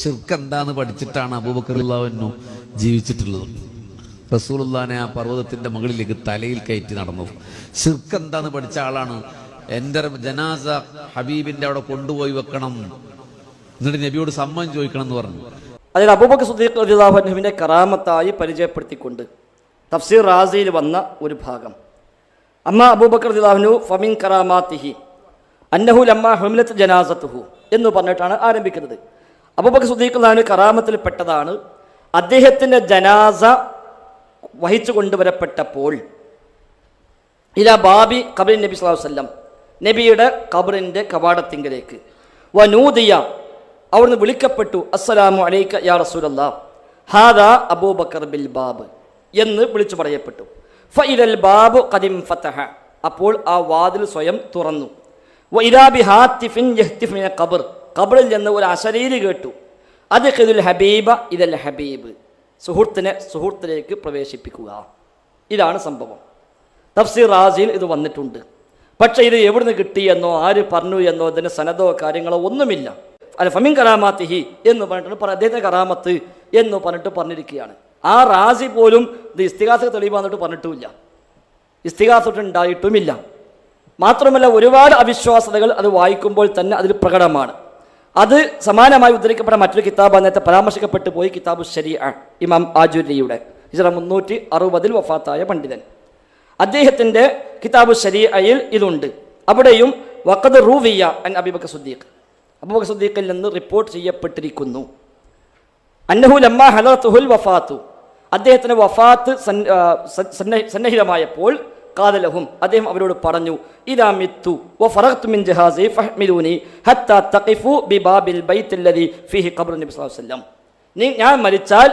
ഷിർക്ക് എന്താന്ന് പഠിച്ചിട്ടാണ് അബൂബക്കറുല്ലാവനു ജീവിച്ചിട്ടുള്ളത്. റസൂലുല്ലാനെ ആ പർവതത്തിന്റെ മുകളിലേക്ക് തലയിൽ കയറ്റി നടന്നത് ഷിർക്ക് എന്താന്ന് പഠിച്ച ആളാണ്. എന്റെ ജനാസ ഹബീബിന്റെ അവിടെ കൊണ്ടുപോയി വെക്കണം. എന്നിട്ട് നബിയോട് സമ്മതം ചോദിക്കണം എന്ന് പറഞ്ഞു. അതിൽ അബൂബക്കർ സുദ്ദീഖ് കറാമത്തായി പരിചയപ്പെടുത്തിക്കൊണ്ട് തഫ്സീർ റാസിയിൽ വന്ന ഒരു ഭാഗം. അമ്മ അബൂബക്കർ റളിയല്ലാഹു ഫമിൻ കറാമാത്തിഹി അന്നഹു ലമ്മ ഹുമിലത്ത് ജനാസത്തുഹു എന്ന് പറഞ്ഞിട്ടാണ് ആരംഭിക്കുന്നത്. അബൂബക്കർ കറാമത്തിൽപ്പെട്ടതാണ് കറാമത്തിൽ പെട്ടതാണ് അദ്ദേഹത്തിന്റെ ജനാസ വഹിച്ചു കൊണ്ടുവരപ്പെട്ടപ്പോൾ ഇല ബാബി കബറിൻ നബി സ്വലാഹു വല്ലം നബിയുടെ കബറിന്റെ കവാടത്തിങ്കിലേക്ക്. വനൂദിയ അവിടുന്ന് വിളിക്കപ്പെട്ടു അസ്സലാമു അലൈക്ക യാ റസൂലല്ല ഹാദാ അബൂബക്കർ ബിൽ ബാബ് എന്ന് വിളിച്ചു പറയപ്പെട്ടു. ഫഇലൽ ബാബു ഖദിം ഫതഹ അപ്പോൾ ആ വാതിൽ സ്വയം തുറന്നു. വൈരാബി ഹാത്തിഫിൻ യഹ്തിഫ് മിന ഖബറിൽ നിന്ന് ഒരു അശരീരി കേട്ടു. അത് ഖിദുൽ ഹബീബ ഇതൽ ഹബീബ്. സുഹൃത്തിനെ സുഹൃത്തിലേക്ക് പ്രവേശിപ്പിക്കുക. ഇതാണ് സംഭവം. തഫ്സീർ റാസിയിൽ ഇത് വന്നിട്ടുണ്ട്. പക്ഷേ ഇത് എവിടുന്ന് കിട്ടിയെന്നോ ആര് പറഞ്ഞു എന്നോ ഇതിന് സനദോ കാര്യങ്ങളോ ഒന്നുമില്ല. അല്ല ഫമിൻ കറാമാത്തിഹി എന്ന് പറഞ്ഞിട്ട് പറ അദ്ദേഹത്തെ കറാമത്ത് എന്ന് പറഞ്ഞിട്ട് പറഞ്ഞിരിക്കുകയാണ്. ആ റാസി പോലും ഇത് ഇസ്തിഹാസ തെളിവാന്നിട്ട് പറഞ്ഞിട്ടുമില്ല. ഇസ്തികാസുണ്ടായിട്ടുമില്ല മാത്രമല്ല ഒരുപാട് അവിശ്വാസതകൾ അത് വായിക്കുമ്പോൾ തന്നെ അതിൽ പ്രകടമാണ്. അത് സമാനമായി ഉദ്ധരിക്കപ്പെട്ട മറ്റൊരു കിതാബ് നേരത്തെ പരാമർശിക്കപ്പെട്ടു പോയി കിതാബ് ശരി ഇമാം ആജുരിയുടെ ഇസ്ര മുന്നൂറ്റി അറുപതിൽ വഫാത്തായ പണ്ഡിതൻ. അദ്ദേഹത്തിന്റെ കിതാബു ശരീഅയിൽ ഇതുണ്ട്. അവിടെയും വക്കത് റൂവിയ അൻ അബിബക്കർ സുദ്ദീഖ്. അബൂബക്കർ സുദ്ദീഖിൽ നിന്ന് റിപ്പോർട്ട് ചെയ്യപ്പെട്ടിരിക്കുന്നു. അന്നഹു ലമ്മ ഹലത്തുഹുൽ വഫാത്തു. അദ്ദേഹത്തിന് വഫാത്ത് സന്നിഹിതമായപ്പോൾ കാതലഹും അദ്ദേഹം അവരോട് പറഞ്ഞു ഇതാ മിത്തു ഫറഖ്തു മിൻ ജഹാസി ഫഹ്മിലൂനി ഹത്ത തഖിഫു ബിബാബിൽ ബൈത്തുല്ലദി ഫീഹി ഖബ്റു നബി വസല്ലം. ഞാൻ മരിച്ചാൽ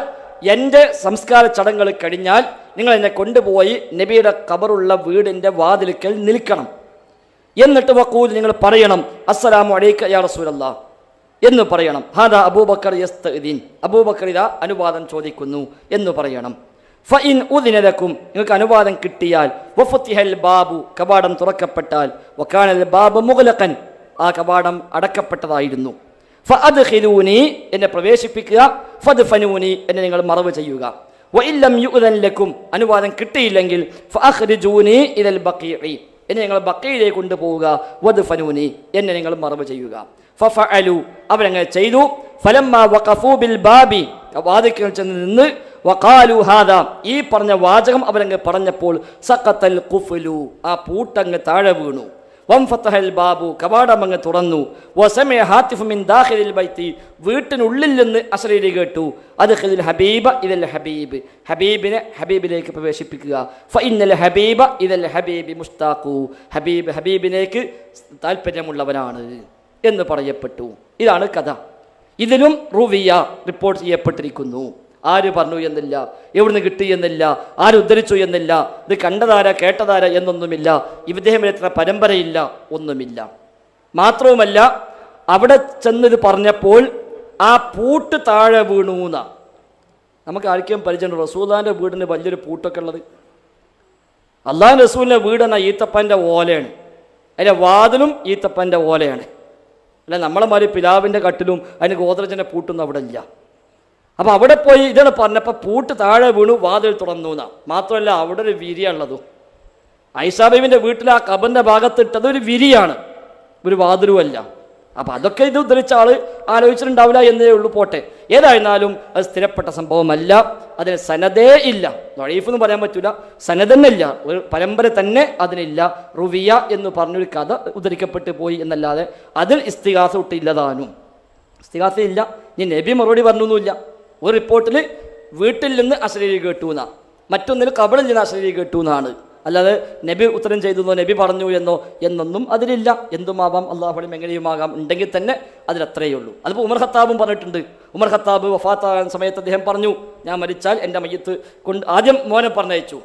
എന്റെ സംസ്കാര ചടങ്ങുകൾ കഴിഞ്ഞാൽ നിങ്ങൾ എന്നെ കൊണ്ടുപോയി നബിയുടെ ഖബറുള്ള വീടിന്റെ വാതിൽക്കൽ നിൽക്കണം. എന്നിട്ട് വക്കൂൽ നിങ്ങൾ പറയണം അസ്സലാമു അലൈക യാ റസൂലല്ലാ. എന്ന് പറയണം. ഹാദാ അബൂബക്കർ യസ്തഇദീൻ അബൂബക്കർ ഇതാ അനുവാദം ചോദിക്കുന്നു എന്ന് പറയണം. ഫഇൻ ഉദിനലക്കും നിങ്ങൾക്ക് അനുവാദം കിട്ടിയാൽ വഫുത്തിഹൽ ബാബു കവാടം തുറക്കപ്പെട്ടാൽ വക്കാനൽ ബാബു മുഗലക്കൻ ആ കവാടം അടക്കപ്പെട്ടതായിരുന്നു. ഫഅദ്ഖിലൂനി എന്നെ പ്രവേശിപ്പിക്കുക ഫദ്ഫനൂനി എന്നെ നിങ്ങൾ മറവ് ചെയ്യുക. വഇല്ലം യുഅ്ദൻ ലക്കും അനുവാദം കിട്ടിയില്ലെങ്കിൽ ഫഅഖ്രിജൂനി ഇലൽ ബഖീഇ എന്നെ നിങ്ങൾ ബക്കയിലേക്ക് കൊണ്ടുപോവുക വദ്ഫനൂനി എന്നെ നിങ്ങൾ മറവ് ചെയ്യുക. ഫഫഅലു അവരങ്ങനെ ചെയ്തു. ഫലമ്മ വഖഫൂ ബിൽ ബാബി വാതിക്കൽ ചെന്ന് നിന്ന് വഖാലു ഹാദ. ഈ പറഞ്ഞ വാചകം അവരങ്ങ് പറഞ്ഞപ്പോൾ സഖത്തൽ കുഫലു ആ പൂട്ടങ്ങ് താഴെ വീണു. വം വംഫത്തഹൽ ബാബു കവാടം അങ്ങ് തുറന്നു. വസമേ ഹാത്തിഫ് മിൻ ദാഖിലിൽ ബൈത്തി വീട്ടിനുള്ളിൽ നിന്ന് അശ്രീരി കേട്ടു. അത് ഖിദിൽ ഹബീബ ഇതൽ ഹബീബ്. ഹബീബിനെ ഹബീബിലേക്ക് പ്രവേശിപ്പിക്കുക. ഫഇന്നൽ ഹബീബ ഇതൽ ഹബീബി മുസ്താഖു ഹബീബ് ഹബീബിലേക്ക് താല്പര്യമുള്ളവനാണ് എന്ന് പറയപ്പെട്ടു. ഇതാണ് കഥ. ഇതിലും റുവിയ റിപ്പോർട്ട് ചെയ്യപ്പെട്ടിരിക്കുന്നു. ആര് പറഞ്ഞു എന്നില്ല? എവിടുന്ന് കിട്ടി എന്നില്ല? ആരുദ്ധരിച്ചു എന്നില്ല? ഇത് കണ്ടതാര കേട്ടതാര എന്നൊന്നുമില്ല. ഇദ്ദേഹം എത്ര പരമ്പരയില്ല? ഒന്നുമില്ല. മാത്രവുമല്ല അവിടെ ചെന്നത് പറഞ്ഞപ്പോൾ ആ പൂട്ട് താഴെ വീണൂന്ന നമുക്ക് ആർക്കും പരിചയമുണ്ട്? റസൂദാന്റെ വീടിന് വലിയൊരു പൂട്ടൊക്കെ ഉള്ളത്. അള്ളാഹ് റസൂലിന്റെ വീട് എന്ന ഈത്തപ്പന്റെ ഓലയാണ്. അതിന്റെ വാതിലും ഈത്തപ്പന്റെ ഓലയാണ്. അല്ല നമ്മളെ മാതിരി പിലാവിന്റെ കട്ടിലും അതിന് ഗോദ്രജിന്റെ പൂട്ടൊന്നും അവിടെ ഇല്ല. അപ്പോൾ അവിടെ പോയി ഇതാണ് പറഞ്ഞപ്പോൾ പൂട്ട് താഴെ വീണു വാതിൽ തുറന്നു എന്നാ. മാത്രമല്ല അവിടെ ഒരു വിരിയാണുള്ളതും. ഐസാബീബിന്റെ വീട്ടിൽ ആ കബന്റെ ഭാഗത്തിട്ടത് ഒരു വിരിയാണ്. ഒരു വാതിലുമല്ല അപ്പം അതൊക്കെ ഇത് ഉദ്ധരിച്ച ആൾ ആലോചിച്ചിട്ടുണ്ടാവില്ല എന്നേ ഉള്ളൂ പോട്ടെ. ഏതായിരുന്നാലും അത് സ്ഥിരപ്പെട്ട സംഭവമല്ല. അതിന് സനദേ ഇല്ല. നൊഴീഫ് എന്ന് പറയാൻ പറ്റില്ല സനതന്നില്ല ഒരു പരമ്പര തന്നെ അതിനില്ല. റുവിയ എന്ന് പറഞ്ഞൊരു കഥ ഉദ്ധരിക്കപ്പെട്ട് പോയി എന്നല്ലാതെ അതിൽ ഇസ്തിഹാസ ഒട്ടില്ലതാനും. ഇസ്തിഹാസ ഇല്ല. ഇനി നബി മറുപടി പറഞ്ഞൊന്നുമില്ല. ഒരു റിപ്പോർട്ടിൽ വീട്ടിൽ നിന്ന് അശ്ലീലി കേട്ടു എന്നാണ് മറ്റൊന്നിൽ കബളിൽ നിന്ന് അശ്ലീലി കേട്ടു എന്നാണ്. അല്ലാതെ നബി ഉത്തരം ചെയ്തെന്നോ നബി പറഞ്ഞു എന്നോ എന്നൊന്നും അതിലില്ല. എന്തുമാവാം? അള്ളാഹുലും എങ്ങനെയുമാകാം? ഉണ്ടെങ്കിൽ തന്നെ അതിലത്രയേ ഉള്ളൂ അതിപ്പോൾ ഉമർ ഖത്താബും പറഞ്ഞിട്ടുണ്ട്. ഉമർ ഖത്താബ് വഫാത്താകാൻ സമയത്ത് അദ്ദേഹം പറഞ്ഞു ഞാൻ മരിച്ചാൽ എന്റെ മയ്യത്ത് കൊണ്ട് ആദ്യം മോനെ പറഞ്ഞയച്ചു.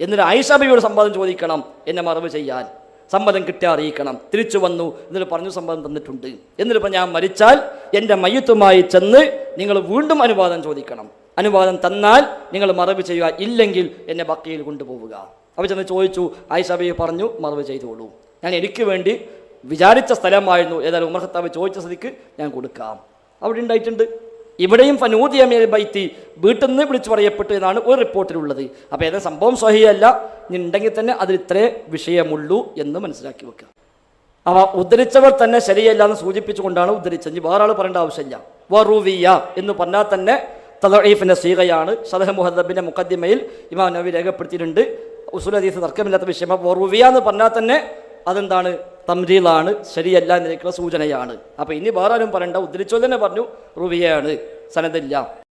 എന്നിട്ട് ആയിഷാബിയോട് സമ്മതം ചോദിക്കണം എന്നെ മറവ് ചെയ്യാൻ. സമ്മതം കിട്ടി അറിയിക്കണം. തിരിച്ചു വന്നു എന്നിട്ട് പറഞ്ഞു സമ്മതം തന്നിട്ടുണ്ട്. എന്നിട്ട് ഞാൻ മരിച്ചാൽ എന്റെ മയ്യത്തുമായി ചെന്ന് നിങ്ങൾ വീണ്ടും അനുവാദം ചോദിക്കണം. അനുവാദം തന്നാൽ നിങ്ങൾ മറവ് ചെയ്യുക. ഇല്ലെങ്കിൽ എന്നെ ബക്കയിൽ കൊണ്ടുപോവുക. അവർ ചെന്ന് ചോദിച്ചു ആയിഷബയെ പറഞ്ഞു മറവ് ചെയ്തോളൂ. ഞാൻ എനിക്ക് വേണ്ടി വിചാരിച്ച സ്ഥലമായിരുന്നു. ഏതായാലും ഉമർ ഖത്താബ് ചോദിച്ച സ്ഥിതിക്ക് ഞാൻ കൊടുക്കാം. അവിടെ ഉണ്ടായിട്ടുണ്ട്. ഇവിടെയും ഫനൂദി അമീൽ ബൈത്തി വീട്ടിൽ നിന്ന് വിളിച്ചു പറയപ്പെട്ടു എന്നാണ് ഒരു റിപ്പോർട്ടിലുള്ളത്. അപ്പോൾ ഏതാ സംഭവം? സ്വഹിയല്ല ഉണ്ടെങ്കിൽ തന്നെ അതിൽ ഇത്രേ വിഷയമുള്ളൂ എന്ന് മനസ്സിലാക്കി വെക്കുക. അവ ഉദ്ധരിച്ചവർ തന്നെ ശരിയല്ല എന്ന് സൂചിപ്പിച്ചുകൊണ്ടാണ് ഉദ്ധരിച്ചത്. ഇനി വേറെ ആൾ പറയേണ്ട ആവശ്യമില്ല. വറുവിയ എന്ന് പറഞ്ഞാൽ തന്നെ തലീഫിന്റെ സീകയാണ് സലഹ് മുഹദ്ദബിന്റെ മുഖദ്ദിമയിൽ ഇമാം നബി രേഖപ്പെടുത്തിയിട്ടുണ്ട്. ഉസുൽ ഹദീസ് തർക്കമില്ലാത്ത വിഷയം. വറുവിയ എന്ന് പറഞ്ഞാൽ തന്നെ അതെന്താണ്? തംരീലാണ് ശരിയല്ല എന്നിരിക്കുന്ന സൂചനയാണ്. അപ്പോൾ ഇനി വേറെ ആരും പറയണ്ട. ഉദ്ധരിച്ചോ തന്നെ പറഞ്ഞു റുവിയാണ് സനദില്ല.